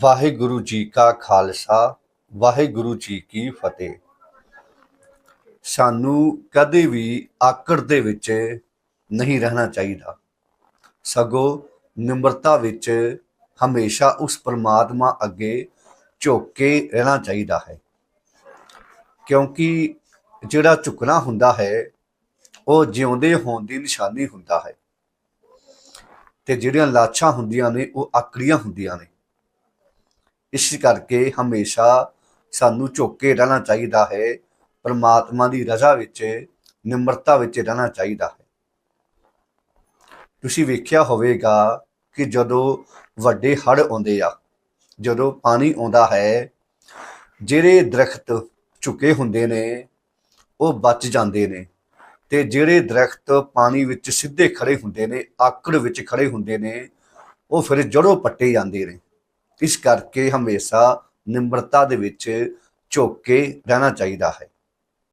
ਵਾਹਿਗੁਰੂ ਜੀ ਕਾ ਖਾਲਸਾ, ਵਾਹਿਗੁਰੂ ਜੀ ਕੀ ਫਤਿਹ। ਸਾਨੂੰ ਕਦੇ ਵੀ ਆਕੜ ਦੇ ਵਿੱਚ ਨਹੀਂ ਰਹਿਣਾ ਚਾਹੀਦਾ। ਸਗੋਂ ਨਿਮਰਤਾ ਵਿੱਚ ਹਮੇਸ਼ਾ ਉਸ ਪਰਮਾਤਮਾ ਅੱਗੇ ਝੁਕ ਕੇ ਰਹਿਣਾ ਚਾਹੀਦਾ ਹੈ। ਕਿਉਂਕਿ ਜਿਹੜਾ ਝੁਕਣਾ ਹੁੰਦਾ ਹੈ, ਉਹ ਜਿਉਂਦੇ ਹੋਣ ਦੀ ਨਿਸ਼ਾਨੀ ਹੁੰਦਾ ਹੈ। ਤੇ ਜਿਹੜੀਆਂ ਲਾਛਾਂ ਹੁੰਦੀਆਂ ਨੇ, ਉਹ ਆਕੜੀਆਂ ਹੁੰਦੀਆਂ ਨੇ। ਇਸ ਕਰਕੇ ਹਮੇਸ਼ਾ ਸਾਨੂੰ ਝੁੱਕ ਕੇ ਰਹਿਣਾ ਚਾਹੀਦਾ ਹੈ, ਪਰਮਾਤਮਾ ਦੀ ਰਜ਼ਾ ਵਿੱਚ, ਨਿਮਰਤਾ ਵਿੱਚ ਰਹਿਣਾ ਚਾਹੀਦਾ ਹੈ। ਤੁਸੀਂ ਵੇਖਿਆ ਹੋਵੇਗਾ ਕਿ ਜਦੋਂ ਵੱਡੇ ਹੜ੍ਹ ਆਉਂਦੇ ਆ, ਜਦੋਂ ਪਾਣੀ ਆਉਂਦਾ ਹੈ, ਜਿਹੜੇ ਦਰਖਤ ਝੁਕੇ ਹੁੰਦੇ ਨੇ, ਉਹ ਬਚ ਜਾਂਦੇ ਨੇ ਤੇ ਜਿਹੜੇ ਦਰਖਤ ਪਾਣੀ ਵਿੱਚ ਸਿੱਧੇ ਖੜੇ ਹੁੰਦੇ ਨੇ, ਆਕੜ ਵਿੱਚ ਖੜੇ ਹੁੰਦੇ ਨੇ, ਉਹ ਫਿਰ ਜੜੋਂ ਪੱਟੇ ਜਾਂਦੇ ਨੇ। ਇਸ ਕਰਕੇ ਹਮੇਸ਼ਾ ਨਿਮਰਤਾ ਦੇ ਵਿੱਚ ਝੁੱਕ ਕੇ ਰਹਿਣਾ ਚਾਹੀਦਾ ਹੈ।